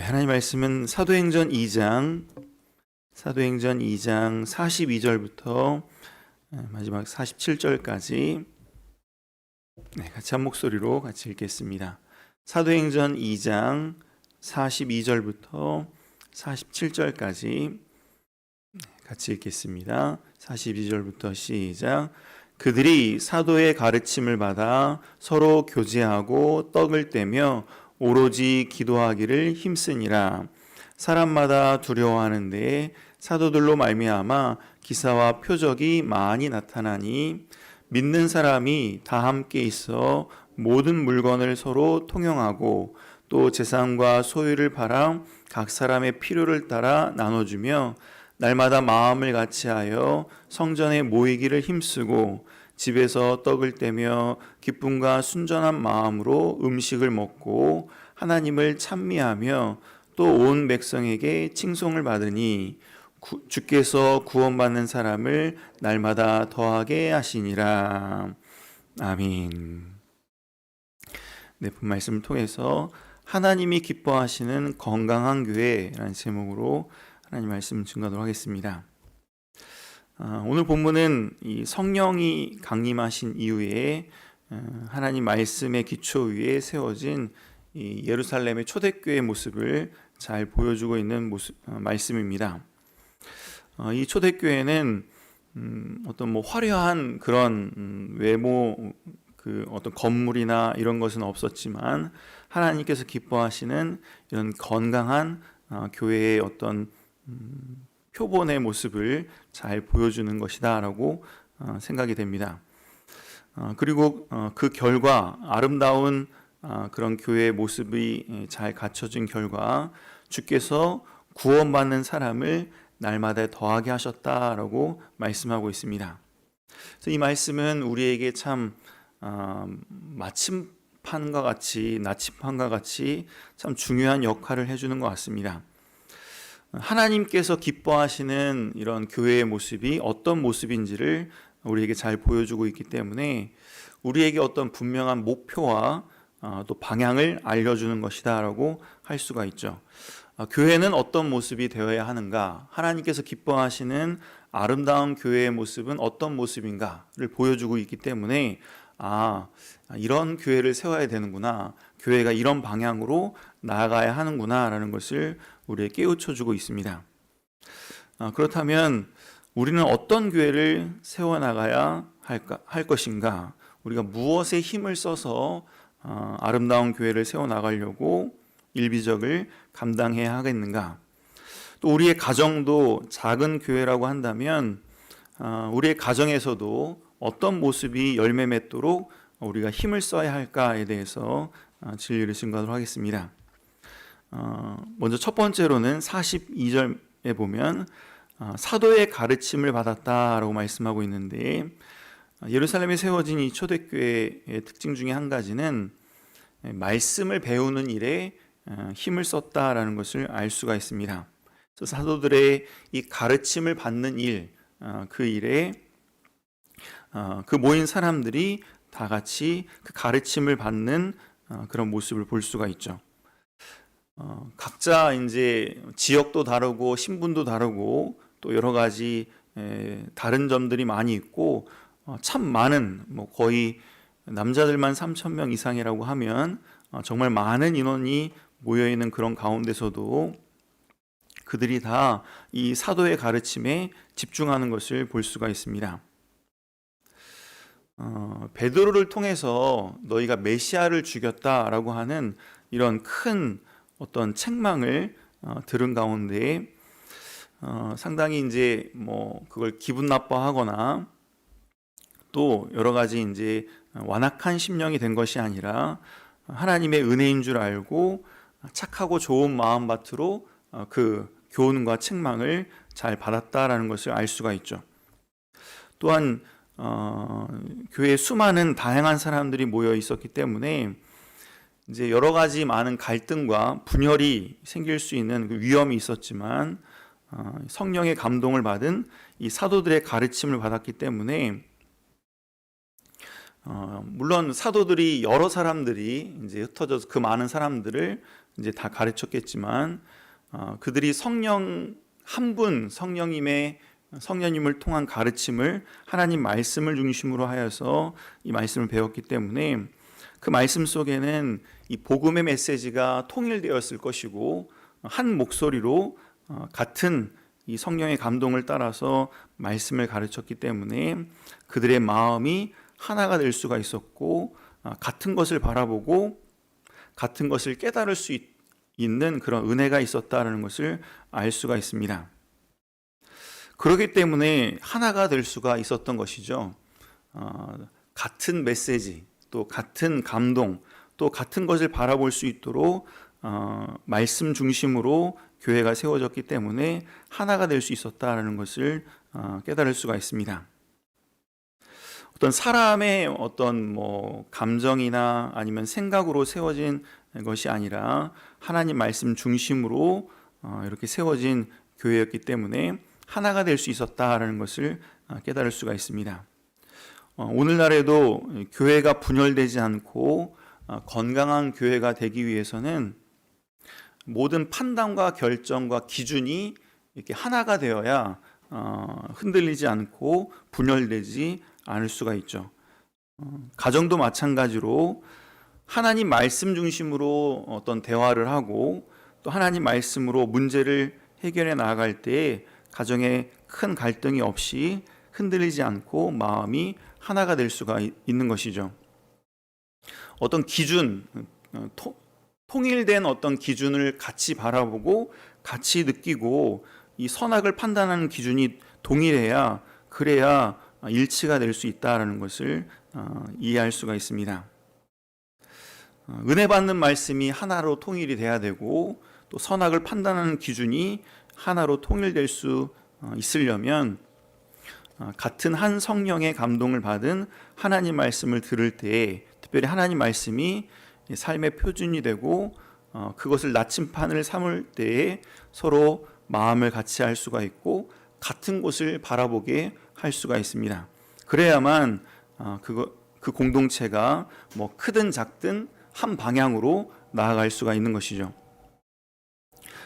네, 하나님 말씀은 사도행전 2장 사도행전 2장 42절부터 마지막 47절까지 네, 같이 한 목소리로 같이 읽겠습니다. 사도행전 2장 42절부터 47절까지 같이 읽겠습니다. 42절부터 시작. 그들이 사도의 가르침을 받아 서로 교제하고 떡을 떼며 오로지 기도하기를 힘쓰니라. 사람마다 두려워하는데 사도들로 말미암아 기사와 표적이 많이 나타나니 믿는 사람이 다 함께 있어 모든 물건을 서로 통용하고 또 재산과 소유를 팔아 각 사람의 필요를 따라 나눠주며 날마다 마음을 같이하여 성전에 모이기를 힘쓰고 집에서 떡을 떼며 기쁨과 순전한 마음으로 음식을 먹고 하나님을 찬미하며 또 온 백성에게 칭송을 받으니 구, 주께서 구원받는 사람을 날마다 더하게 하시니라. 아멘. 네, 본 말씀을 통해서 하나님이 기뻐하시는 건강한 교회라는 제목으로 하나님 말씀 증거하도록 하겠습니다. 아, 오늘 본문은 이 성령이 강림하신 이후에 어, 하나님 말씀의 기초 위에 세워진 이 예루살렘의 초대교회 모습을 잘 보여주고 있는 모습, 어, 말씀입니다. 어, 이 초대교회는 음, 어떤 뭐 화려한 그런 음, 외모 그 어떤 건물이나 이런 것은 없었지만 하나님께서 기뻐하시는 이런 건강한 어, 교회의 어떤 음, 표본의 모습을 잘 보여주는 것이다라고 어, 생각이 됩니다. 어, 그리고 어, 그 결과 아름다운 어, 그런 교회의 모습이 예, 잘 갖춰진 결과 주께서 구원받는 사람을 날마다 더하게 하셨다라고 말씀하고 있습니다. 이 말씀은 우리에게 참 어, 마침판과 같이 나침판과 같이 참 중요한 역할을 해주는 것 같습니다. 하나님께서 기뻐하시는 이런 교회의 모습이 어떤 모습인지를 우리에게 잘 보여주고 있기 때문에 우리에게 어떤 분명한 목표와 어, 또 방향을 알려주는 것이다라고 할 수가 있죠. 어, 교회는 어떤 모습이 되어야 하는가? 하나님께서 기뻐하시는 아름다운 교회의 모습은 어떤 모습인가를 보여주고 있기 때문에 아, 이런 교회를 세워야 되는구나. 교회가 이런 방향으로 나아가야 하는구나라는 것을 우리에게 깨우쳐 주고 있습니다. 아, 그렇다면 우리는 어떤 교회를 세워 나가야 할까, 할 것인가? 우리가 무엇에 힘을 써서 어, 아름다운 교회를 세워 나가려고 일비적을 감당해야 하겠는가? 또 우리의 가정도 작은 교회라고 한다면 어, 우리의 가정에서도 어떤 모습이 열매 맺도록 우리가 힘을 써야 할까에 대해서 어, 진리를 증거하도록 하겠습니다. 어, 먼저 첫 번째로는 42절에 보면 어, 사도의 가르침을 받았다라고 말씀하고 있는데 어, 예루살렘에 세워진 이 초대교회의 특징 중에 한 가지는 예, 말씀을 배우는 일에 어, 힘을 썼다라는 것을 알 수가 있습니다. 사도들의 이 가르침을 받는 일, 어, 그 일에 어, 그 모인 사람들이 다 같이 그 가르침을 받는 어, 그런 모습을 볼 수가 있죠. 어, 각자 이제 지역도 다르고 신분도 다르고 또 여러 가지 에, 다른 점들이 많이 있고 어, 참 많은 뭐 거의 남자들만 3천 명 이상이라고 하면 어, 정말 많은 인원이 모여 있는 그런 가운데서도 그들이 다 이 사도의 가르침에 집중하는 것을 볼 수가 있습니다. 어, 베드로를 통해서 너희가 메시아를 죽였다라고 하는 이런 큰 어떤 책망을 어, 들은 가운데 어, 상당히 이제 뭐 그걸 기분 나빠하거나 또 여러 가지 이제 완악한 심령이 된 것이 아니라 하나님의 은혜인 줄 알고 착하고 좋은 마음밭으로 어, 그 교훈과 책망을 잘 받았다라는 것을 알 수가 있죠. 또한 어, 교회에 수많은 다양한 사람들이 모여 있었기 때문에 이제 여러 가지 많은 갈등과 분열이 생길 수 있는 그 위험이 있었지만 어, 성령의 감동을 받은 이 사도들의 가르침을 받았기 때문에 어, 물론 사도들이 여러 사람들이 이제 흩어져서 그 많은 사람들을 이제 다 가르쳤겠지만 어, 그들이 성령 한 분 성령님의 성령님을 통한 가르침을 하나님 말씀을 중심으로 하여서 이 말씀을 배웠기 때문에 그 말씀 속에는 이 복음의 메시지가 통일되었을 것이고 한 목소리로 어, 같은 이 성령의 감동을 따라서 말씀을 가르쳤기 때문에 그들의 마음이 하나가 될 수가 있었고 아, 같은 것을 바라보고 같은 것을 깨달을 수 있, 있는 그런 은혜가 있었다라는 것을 알 수가 있습니다. 그렇기 때문에 하나가 될 수가 있었던 것이죠. 어, 같은 메시지, 또 같은 감동, 또 같은 것을 바라볼 수 있도록 어, 말씀 중심으로 교회가 세워졌기 때문에 하나가 될 수 있었다라는 것을 어, 깨달을 수가 있습니다. 어떤 사람의 어떤 뭐 감정이나 아니면 생각으로 세워진 것이 아니라 하나님 말씀 중심으로 어, 이렇게 세워진 교회였기 때문에 하나가 될 수 있었다라는 것을 어, 깨달을 수가 있습니다. 어, 오늘날에도 교회가 분열되지 않고 어, 건강한 교회가 되기 위해서는 모든 판단과 결정과 기준이 이렇게 하나가 되어야 어, 흔들리지 않고 분열되지 않을 수가 있죠. 어, 가정도 마찬가지로 하나님 말씀 중심으로 어떤 대화를 하고 또 하나님 말씀으로 문제를 해결해 나아갈 때 가정에 큰 갈등이 없이 흔들리지 않고 마음이 하나가 될 수가 이- 있는 것이죠. 어떤 기준, 어, 토- 통일된 어떤 기준을 같이 바라보고 같이 느끼고 이 선악을 판단하는 기준이 동일해야 그래야 일치가 될 수 있다라는 것을 어, 이해할 수가 있습니다. 어, 은혜 받는 말씀이 하나로 통일이 돼야 되고 또 선악을 판단하는 기준이 하나로 통일될 수 어, 있으려면 어, 같은 한 성령의 감동을 받은 하나님 말씀을 들을 때 특별히 하나님 말씀이 삶의 표준이 되고 어, 그것을 나침판을 삼을 때에 서로 마음을 같이 할 수가 있고 같은 곳을 바라보게 할 수가 있습니다. 그래야만 그 공동체가 뭐 크든 작든 한 방향으로 나아갈 수가 있는 것이죠.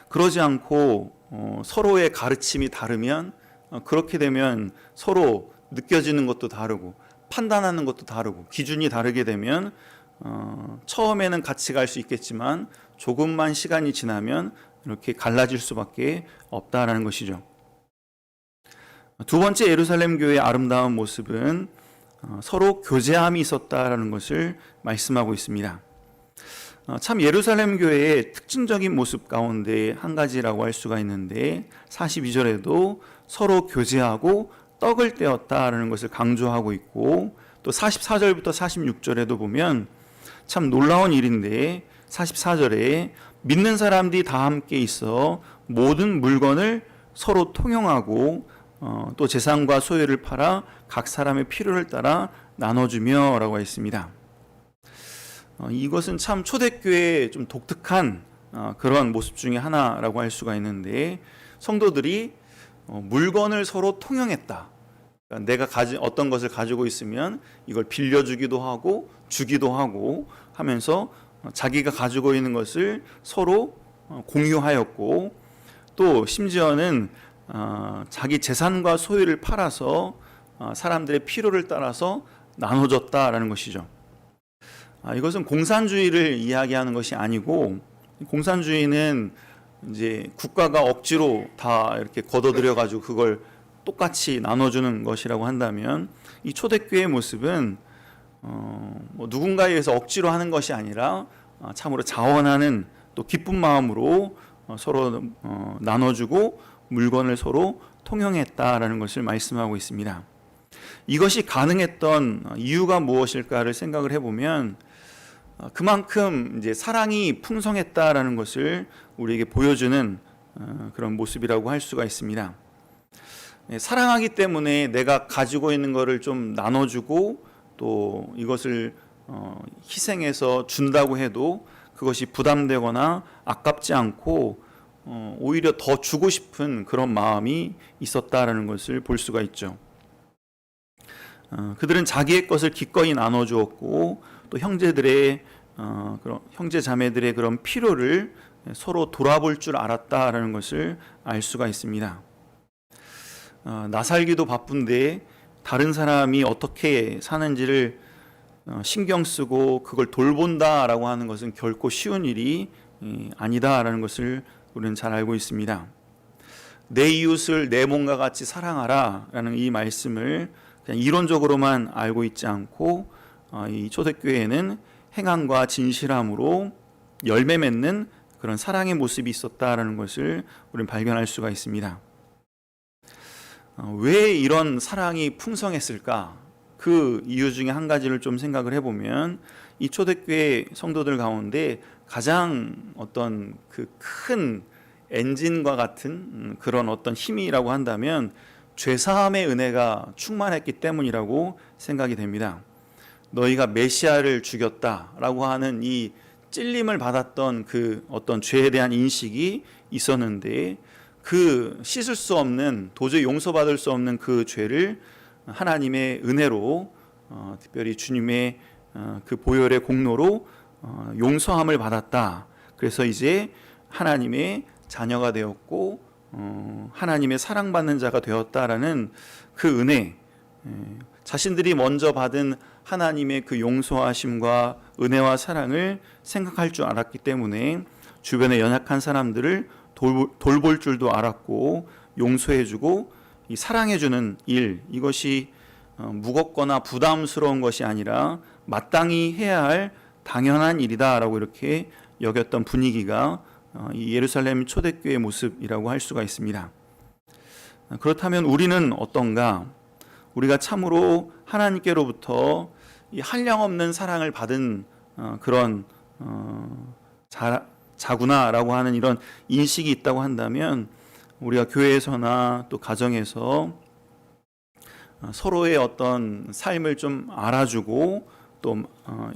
그러지 않고 어, 서로의 가르침이 다르면 어, 그렇게 되면 서로 느껴지는 것도 다르고 판단하는 것도 다르고 기준이 다르게 되면 어, 처음에는 같이 갈 수 있겠지만 조금만 시간이 지나면 이렇게 갈라질 수밖에 없다라는 것이죠. 두 번째 예루살렘 교회의 아름다운 모습은 어, 서로 교제함이 있었다라는 것을 말씀하고 있습니다. 어, 참 예루살렘 교회의 특징적인 모습 가운데 한 가지라고 할 수가 있는데 42절에도 서로 교제하고 떡을 떼었다라는 것을 강조하고 있고 또 44절부터 46절에도 보면 참 놀라운 일인데 44절에 믿는 사람들이 다 함께 있어 모든 물건을 서로 통용하고 어, 또 재산과 소유를 팔아 각 사람의 필요를 따라 나눠주며라고 했습니다. 어, 이것은 참 초대교회의 좀 독특한 어, 그런 모습 중에 하나라고 할 수가 있는데 성도들이 어, 물건을 서로 통용했다. 그러니까 내가 가지 어떤 것을 가지고 있으면 이걸 빌려주기도 하고 주기도 하고 하면서 어, 자기가 가지고 있는 것을 서로 어, 공유하였고 또 심지어는 어, 자기 재산과 소유를 팔아서 어, 사람들의 필요를 따라서 나눠줬다라는 것이죠. 아, 이것은 공산주의를 이야기하는 것이 아니고 공산주의는 이제 국가가 억지로 다 이렇게 걷어들여 가지고 그걸 똑같이 나눠주는 것이라고 한다면 이 초대교회의 모습은 어, 뭐 누군가에 의해서 억지로 하는 것이 아니라 어, 참으로 자원하는 또 기쁜 마음으로 어, 서로 어, 나눠주고 물건을 서로 통용했다라는 것을 말씀하고 있습니다. 이것이 가능했던 이유가 무엇일까를 생각을 해보면 어, 그만큼 이제 사랑이 풍성했다라는 것을 우리에게 보여주는 어, 그런 모습이라고 할 수가 있습니다. 예, 사랑하기 때문에 내가 가지고 있는 것을 좀 나눠주고 또 이것을 어, 희생해서 준다고 해도 그것이 부담되거나 아깝지 않고 어, 오히려 더 주고 싶은 그런 마음이 있었다라는 것을 볼 수가 있죠. 어, 그들은 자기의 것을 기꺼이 나눠주었고 또 형제들의 어, 그런 형제 자매들의 그런 필요를 서로 돌아볼 줄 알았다라는 것을 알 수가 있습니다. 어, 나 살기도 바쁜데 다른 사람이 어떻게 사는지를 어, 신경 쓰고 그걸 돌본다라고 하는 것은 결코 쉬운 일이 이, 아니다라는 것을 우리는 잘 알고 있습니다. 내 이웃을 내 몸과 같이 사랑하라라는 이 말씀을 그냥 이론적으로만 알고 있지 않고 어, 이 초대교회에는 행함과 진실함으로 열매 맺는 그런 사랑의 모습이 있었다라는 것을 우리는 발견할 수가 있습니다. 어, 왜 이런 사랑이 풍성했을까? 그 이유 중에 한 가지를 좀 생각을 해보면 이 초대교회 성도들 가운데 가장 어떤 그 큰 엔진과 같은 음, 그런 어떤 힘이라고 한다면 죄사함의 은혜가 충만했기 때문이라고 생각이 됩니다. 너희가 메시아를 죽였다라고 하는 이 찔림을 받았던 그 어떤 죄에 대한 인식이 있었는데 그 씻을 수 없는 도저히 용서받을 수 없는 그 죄를 하나님의 은혜로 어, 특별히 주님의 어, 그 보혈의 공로로 어, 용서함을 받았다. 그래서 이제 하나님의 자녀가 되었고 어, 하나님의 사랑받는 자가 되었다라는 그 은혜, 예, 자신들이 먼저 받은 하나님의 그 용서하심과 은혜와 사랑을 생각할 줄 알았기 때문에 주변에 연약한 사람들을 돌, 돌볼 줄도 알았고 용서해주고 이 사랑해주는 일 이것이 어, 무겁거나 부담스러운 것이 아니라 마땅히 해야 할 당연한 일이다라고 이렇게 여겼던 분위기가 어, 이 예루살렘 초대교회의 모습이라고 할 수가 있습니다. 그렇다면 우리는 어떤가? 우리가 참으로 하나님께로부터 이 한량 없는 사랑을 받은 어, 그런 어, 자, 자구나라고 하는 이런 인식이 있다고 한다면 우리가 교회에서나 또 가정에서 어, 서로의 어떤 삶을 좀 알아주고 또 어,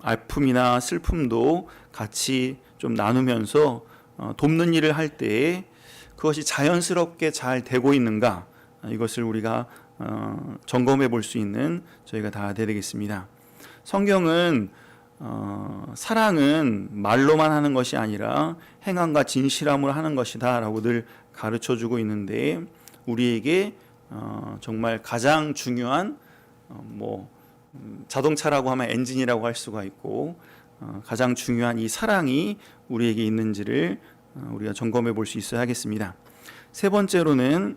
아픔이나 슬픔도 같이 좀 나누면서 어, 돕는 일을 할 때에 그것이 자연스럽게 잘 되고 있는가 이것을 우리가 어, 점검해 볼 수 있는 저희가 다 되겠습니다. 성경은 어, 사랑은 말로만 하는 것이 아니라 행함과 진실함으로 하는 것이다라고 늘 가르쳐 주고 있는데 우리에게 어, 정말 가장 중요한 어, 뭐 음, 자동차라고 하면 엔진이라고 할 수가 있고 어, 가장 중요한 이 사랑이 우리에게 있는지를 어, 우리가 점검해 볼 수 있어야 하겠습니다. 세 번째로는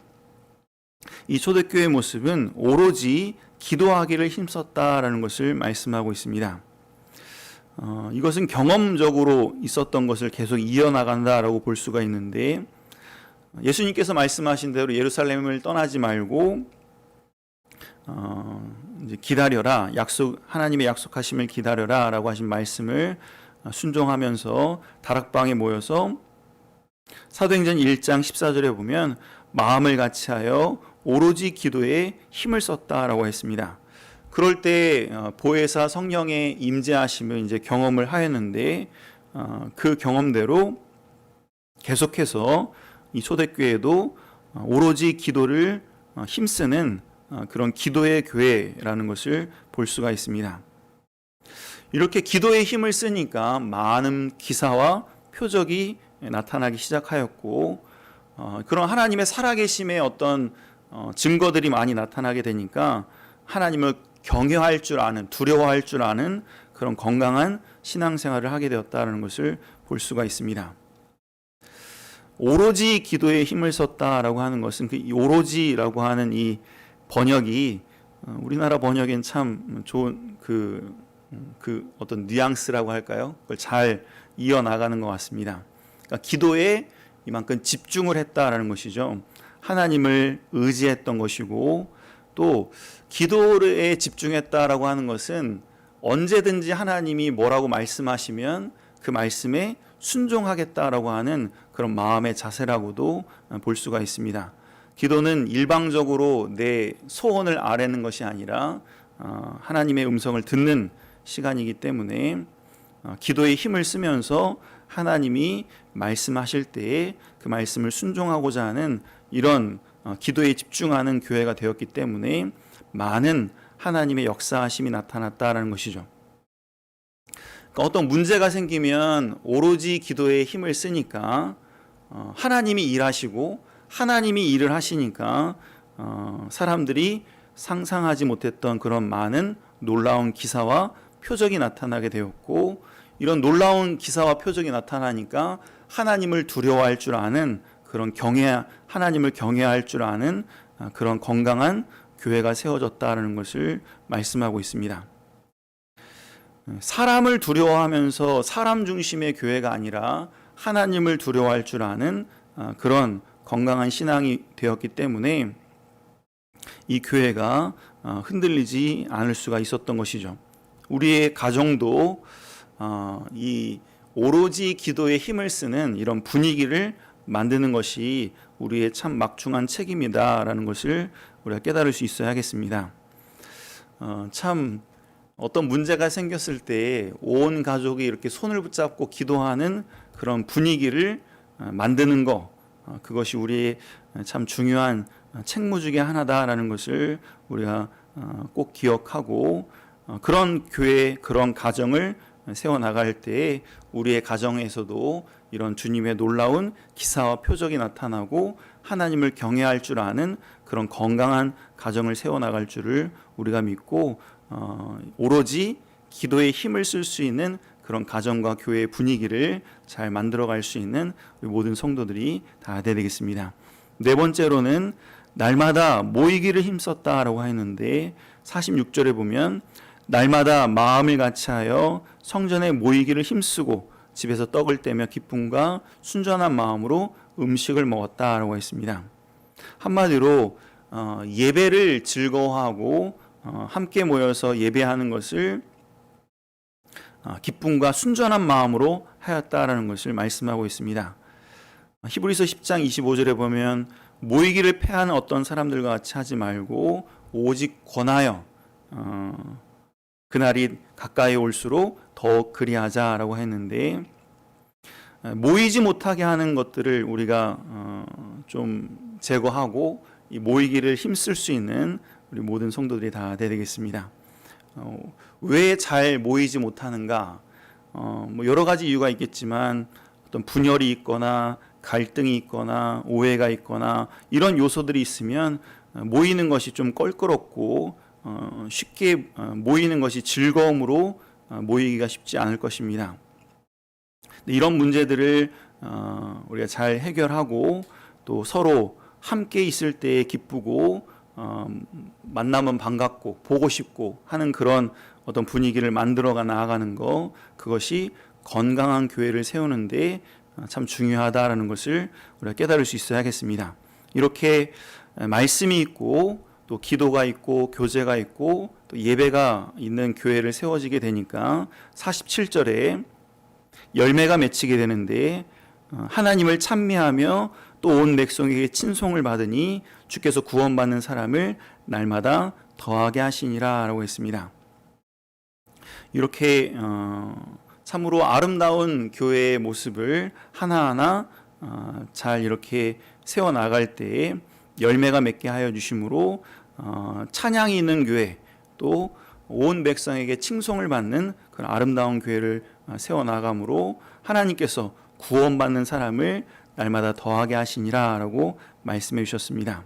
이 초대교회의 모습은 오로지 기도하기를 힘썼다라는 것을 말씀하고 있습니다. 어, 이것은 경험적으로 있었던 것을 계속 이어나간다라고 볼 수가 있는데 예수님께서 말씀하신 대로 예루살렘을 떠나지 말고 어, 기다려라 약속 하나님의 약속하심을 기다려라라고 하신 말씀을 순종하면서 다락방에 모여서 사도행전 1장 14절에 보면 마음을 같이하여 오로지 기도에 힘을 썼다라고 했습니다. 그럴 때 어, 보혜사 성령의 임재하심을 이제 경험을 하였는데 어, 그 경험대로 계속해서 이 초대교회도 어, 오로지 기도를 힘쓰는 그런 기도의 교회라는 것을 볼 수가 있습니다. 이렇게 기도에 힘을 쓰니까 많은 기사와 표적이 나타나기 시작하였고 그런 하나님의 살아계심의 어떤 증거들이 많이 나타나게 되니까 하나님을 경외할 줄 아는 두려워할 줄 아는 그런 건강한 신앙생활을 하게 되었다는 것을 볼 수가 있습니다. 오로지 기도에 힘을 썼다라고 하는 것은 그 오로지라고 하는 이 번역이 어, 우리나라 번역엔 참 좋은 그, 그 어떤 뉘앙스라고 할까요? 그걸 잘 이어 나가는 것 같습니다. 그러니까 기도에 이만큼 집중을 했다라는 것이죠. 하나님을 의지했던 것이고 또 기도에 집중했다라고 하는 것은 언제든지 하나님이 뭐라고 말씀하시면 그 말씀에 순종하겠다라고 하는 그런 마음의 자세라고도 볼 수가 있습니다. 기도는 일방적으로 내 소원을 아뢰는 것이 아니라 어, 하나님의 음성을 듣는 시간이기 때문에 어, 기도에 힘을 쓰면서 하나님이 말씀하실 때에 그 말씀을 순종하고자 하는 이런 어, 기도에 집중하는 교회가 되었기 때문에 많은 하나님의 역사하심이 나타났다라는 것이죠. 그러니까 어떤 문제가 생기면 오로지 기도에 힘을 쓰니까 어, 하나님이 일하시고 하나님이 일을 하시니까 어, 사람들이 상상하지 못했던 그런 많은 놀라운 기사와 표적이 나타나게 되었고 이런 놀라운 기사와 표적이 나타나니까 하나님을 두려워할 줄 아는 그런 경외 하나님을 경외할 줄 아는 아, 그런 건강한 교회가 세워졌다라는 것을 말씀하고 있습니다. 사람을 두려워하면서 사람 중심의 교회가 아니라 하나님을 두려워할 줄 아는 아, 그런 건강한 신앙이 되었기 때문에 이 교회가 어, 흔들리지 않을 수가 있었던 것이죠. 우리의 가정도 어, 이 오로지 기도에 힘을 쓰는 이런 분위기를 만드는 것이 우리의 참 막중한 책임이다라는 것을 우리가 깨달을 수 있어야겠습니다. 어, 참 어떤 문제가 생겼을 때 온 가족이 이렇게 손을 붙잡고 기도하는 그런 분위기를 어, 만드는 거 어, 그것이 우리의 참 중요한 책무 중의 하나다라는 것을 우리가 어, 꼭 기억하고 어, 그런 교회 그런 가정을 세워 나갈 때에 우리의 가정에서도 이런 주님의 놀라운 기사와 표적이 나타나고 하나님을 경외할 줄 아는 그런 건강한 가정을 세워 나갈 줄을 우리가 믿고 어, 오로지 기도에 힘을 쓸 수 있는 그런 가정과 교회의 분위기를 잘 만들어갈 수 있는 우리 모든 성도들이 다 되겠습니다. 네 번째로는 날마다 모이기를 힘썼다라고 하는데 46절에 보면 날마다 마음을 같이하여 성전에 모이기를 힘쓰고 집에서 떡을 떼며 기쁨과 순전한 마음으로 음식을 먹었다라고 했습니다. 한마디로 어, 예배를 즐거워하고 어, 함께 모여서 예배하는 것을 어, 기쁨과 순전한 마음으로 하였다라는 것을 말씀하고 있습니다. 히브리서 10장 25절에 보면 모이기를 패하는 어떤 사람들과 같이 하지 말고 오직 권하여 어, 그날이 가까이 올수록 더욱 그리하자라고 했는데 모이지 못하게 하는 것들을 우리가 어, 좀 제거하고 이 모이기를 힘쓸 수 있는 우리 모든 성도들이 다 되겠습니다. 어, 왜잘 모이지 못하는가? 어, 뭐 여러 가지 이유가 있겠지만 어떤 분열이 있거나 갈등이 있거나 오해가 있거나 이런 요소들이 있으면 어, 모이는 것이 좀 껄끄럽고 어, 쉽게 어, 모이는 것이 즐거움으로 어, 모이기가 쉽지 않을 것입니다. 이런 문제들을 어, 우리가 잘 해결하고 또 서로 함께 있을 때 기쁘고 어, 만나면 반갑고 보고 싶고 하는 그런 어떤 분위기를 만들어가 나아가는 거 그것이 건강한 교회를 세우는데 어, 참 중요하다라는 것을 우리가 깨달을 수 있어야겠습니다. 이렇게 말씀이 있고 또 기도가 있고 교제가 있고 또 예배가 있는 교회를 세워지게 되니까 47절에 열매가 맺히게 되는데 어, 하나님을 찬미하며 또 온 백성에게 친송을 받으니 주께서 구원받는 사람을 날마다 더하게 하시니라라고 했습니다. 이렇게 어, 참으로 아름다운 교회의 모습을 하나하나 어, 잘 이렇게 세워 나갈 때에 열매가 맺게 하여 주심으로 찬양이 있는 교회 또 온 백성에게 칭송을 받는 그런 아름다운 교회를 세워 나감으로 하나님께서 구원받는 사람을 날마다 더하게 하시니라라고 말씀해 주셨습니다.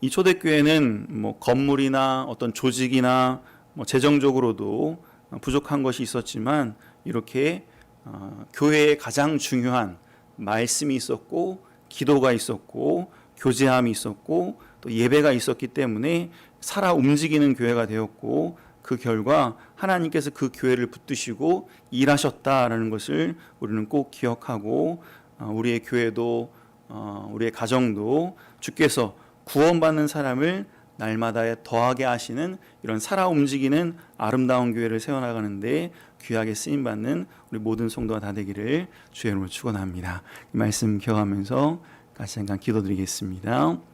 이 초대교회는 뭐 건물이나 어떤 조직이나 뭐 재정적으로도 부족한 것이 있었지만 이렇게 어, 교회의 가장 중요한 말씀이 있었고 기도가 있었고 교제함이 있었고 또 예배가 있었기 때문에 살아 움직이는 교회가 되었고 그 결과 하나님께서 그 교회를 붙드시고 일하셨다라는 것을 우리는 꼭 기억하고 어, 우리의 교회도 어, 우리의 가정도 주께서 구원받는 사람을 날마다 더하게 하시는 이런 살아 움직이는 아름다운 교회를 세워나가는데 귀하게 쓰임 받는 우리 모든 성도가 다 되기를 주의 이름으로 축원합니다. 이 말씀 기억하면서 같이 잠깐 기도드리겠습니다.